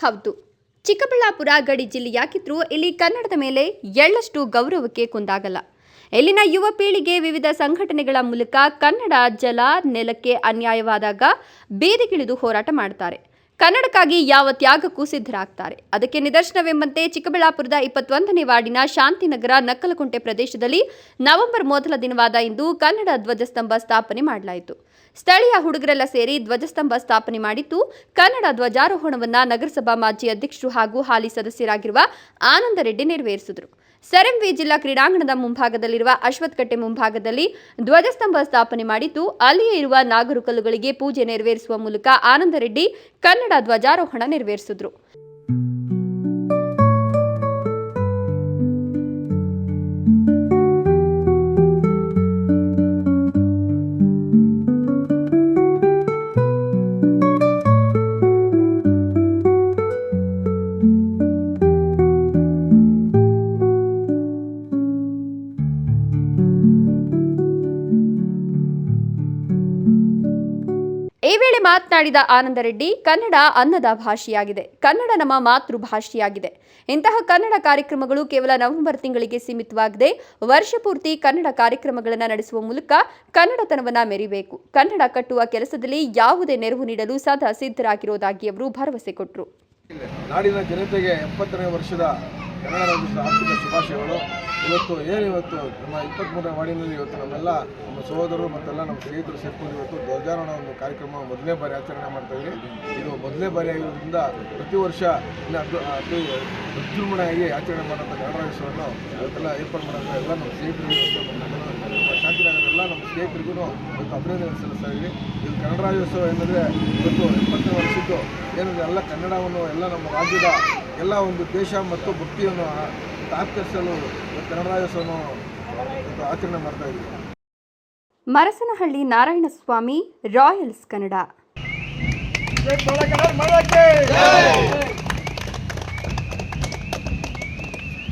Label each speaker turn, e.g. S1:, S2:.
S1: ಹೌದು. ಚಿಕ್ಕಬಳ್ಳಾಪುರ, ಗಡಿ ಜಿಲ್ಲೆಯಾಗಿದ್ದರೂ ಇಲ್ಲಿ ಕನ್ನಡದ ಮೇಲೆ ಎಳ್ಳಷ್ಟು ಗೌರವಕ್ಕೆ ಕುಂದಾಗಲ್ಲ. ಇಲ್ಲಿನ ಯುವ ಪೀಳಿಗೆ ವಿವಿಧ ಸಂಘಟನೆಗಳ ಮೂಲಕ ಕನ್ನಡ ಜಲ ನೆಲಕ್ಕೆ ಅನ್ಯಾಯವಾದಾಗ ಬೇದಿಗಿಳಿದು ಹೋರಾಟ ಮಾಡ್ತಾರೆ. ಕನ್ನಡಕ್ಕಾಗಿ ಯಾವ ತ್ಯಾಗಕ್ಕೂ ಸಿದ್ಧರಾಗ್ತಾರೆ. ಅದಕ್ಕೆ ನಿದರ್ಶನವೆಂಬಂತೆ ಚಿಕ್ಕಬಳ್ಳಾಪುರದ ಇಪ್ಪತ್ತೊಂದನೇ ವಾರ್ಡಿನ ಶಾಂತಿನಗರ ನಕ್ಕಲಕುಂಟೆ ಪ್ರದೇಶದಲ್ಲಿ ನವೆಂಬರ್ ಮೊದಲ ದಿನವಾದ ಇಂದು ಕನ್ನಡ ಧ್ವಜಸ್ತಂಭ ಸ್ಥಾಪನೆ ಮಾಡಲಾಯಿತು. ಸ್ಥಳೀಯ ಹುಡುಗರೆಲ್ಲ ಸೇರಿ ಧ್ವಜಸ್ತಂಭ ಸ್ಥಾಪನೆ ಮಾಡಿದ್ದು, ಕನ್ನಡ ಧ್ವಜಾರೋಹಣವನ್ನ ನಗರಸಭಾ ಮಾಜಿ ಅಧ್ಯಕ್ಷರು ಹಾಗೂ ಹಾಲಿ ಸದಸ್ಯರಾಗಿರುವ ಆನಂದ ರೆಡ್ಡಿ ನೆರವೇರಿಸಿದರು. ಸೆರೆಂವಿ ಜಿಲ್ಲಾ ಕ್ರೀಡಾಂಗಣದ ಮುಂಭಾಗದಲ್ಲಿರುವ ಅಶ್ವತ್ಕಟ್ಟೆ ಮುಂಭಾಗದಲ್ಲಿ ಧ್ವಜಸ್ತಂಭ ಸ್ಥಾಪನೆ ಮಾಡಿದ್ದು, ಅಲ್ಲಿಯೇ ಇರುವ ನಾಗರು ಕಲ್ಲುಗಳಿಗೆ ಪೂಜೆ ನೆರವೇರಿಸುವ ಮೂಲಕ ಆನಂದ ರೆಡ್ಡಿ ಕನ್ನಡ ಧ್ವಜಾರೋಹಣ ನೆರವೇರಿಸಿದ್ರು. ಈ ವೇಳೆ ಮಾತನಾಡಿದ ಆನಂದ ರೆಡ್ಡಿ, ಕನ್ನಡ ಅನ್ನದ ಭಾಷೆಯಾಗಿದೆ. ಕನ್ನಡ ನಮ್ಮ ಮಾತೃಭಾಷೆಯಾಗಿದೆ. ಇಂತಹ ಕನ್ನಡ ಕಾರ್ಯಕ್ರಮಗಳು ಕೇವಲ ನವೆಂಬರ್ ತಿಂಗಳಿಗೆ ಸೀಮಿತವಾಗದೆ, ವರ್ಷ ಪೂರ್ತಿ ಕನ್ನಡ ಕಾರ್ಯಕ್ರಮಗಳನ್ನು ನಡೆಸುವ ಮೂಲಕ ಕನ್ನಡತನವನ್ನ ಮೆರಿಬೇಕು. ಕನ್ನಡ ಕಟ್ಟುವ ಕೆಲಸದಲ್ಲಿ ಯಾವುದೇ ನೆರವು ನೀಡಲು ಸದಾ ಸಿದ್ಧರಾಗಿರುವುದಾಗಿ ಅವರು ಭರವಸೆ ಕೊಟ್ಟರು
S2: ನಾಡಿನ ಜನತೆಗೆ ಎಪ್ಪತ್ತನೇ ವರ್ಷದ ಕನ್ನಡ ರಾಜ್ಯೋತ್ಸವ ಆರ್ಥಿಕ ಶುಭಾಶಯಗಳು. ಇವತ್ತು ಏನು ಇವತ್ತು ನಮ್ಮ ಇಪ್ಪತ್ತ್ಮೂರನೇ ವಾರ್ಡಿನಲ್ಲಿ ಇವತ್ತು ನಮ್ಮೆಲ್ಲ ನಮ್ಮ ಸಹೋದರರು ಮತ್ತೆಲ್ಲ ನಮ್ಮ ಸ್ನೇಹಿತರು ಸೇರ್ಕೊಂಡು ಇವತ್ತು ಧ್ವಜಾರೋಹಣ ಒಂದು ಕಾರ್ಯಕ್ರಮ ಮೊದಲನೇ ಬಾರಿ ಆಚರಣೆ ಮಾಡ್ತಾ ಇದ್ದೀವಿ. ಇದು ಮೊದಲನೇ ಬಾರಿ ಆಗಿರೋದ್ರಿಂದ ಪ್ರತಿ ವರ್ಷ ಇನ್ನು ಅದು ಅತಿ ವಿಜೃಂಭಣೆಯಾಗಿ ಆಚರಣೆ ಮಾಡುವಂಥ ಕನ್ನಡ ಇವತ್ತೆಲ್ಲ ಏರ್ಪಾಡು ಮಾಡೋದು ಎಲ್ಲ ನಮ್ಮ ಸ್ನೇಹಿತರಿಗೆ ನಮ್ಮ ನಮ್ಮ ಶಾಂತಿನಗರ ಎಲ್ಲ ನಮ್ಮ ಸ್ನೇಹಿತರಿಗೂ ಇವತ್ತು ಅಭಿನಂದನೆ ಸಲ್ಲಿಸ್ತಾ ಇದ್ದೀವಿ. ಇದು ಕನ್ನಡ ರಾಜ್ಯೋತ್ಸವ ಏನಂದರೆ ಇವತ್ತು ಇಪ್ಪತ್ತನೇ ವರ್ಷದ್ದು ಏನಂದರೆ ಎಲ್ಲ ಕನ್ನಡವನ್ನು ಎಲ್ಲ ನಮ್ಮ ರಾಜ್ಯದ ಎಲ್ಲ ಒಂದು ದೇಶ ಮತ್ತು ಭಕ್ತಿಯನ್ನು ತಾತ್ಕರಿಸಲು ರಾಜ್ಯೋತ್ಸವವನ್ನು ಆಚರಣೆ ಮಾಡ್ತಾ ಇದ್ದೀವಿ.
S1: ಮರಸನಹಳ್ಳಿ ನಾರಾಯಣಸ್ವಾಮಿ ರಾಯಲ್ಸ್ ಕನ್ನಡ.
S2: ಜೈ ಮಾಡೋಕ್ಕೆ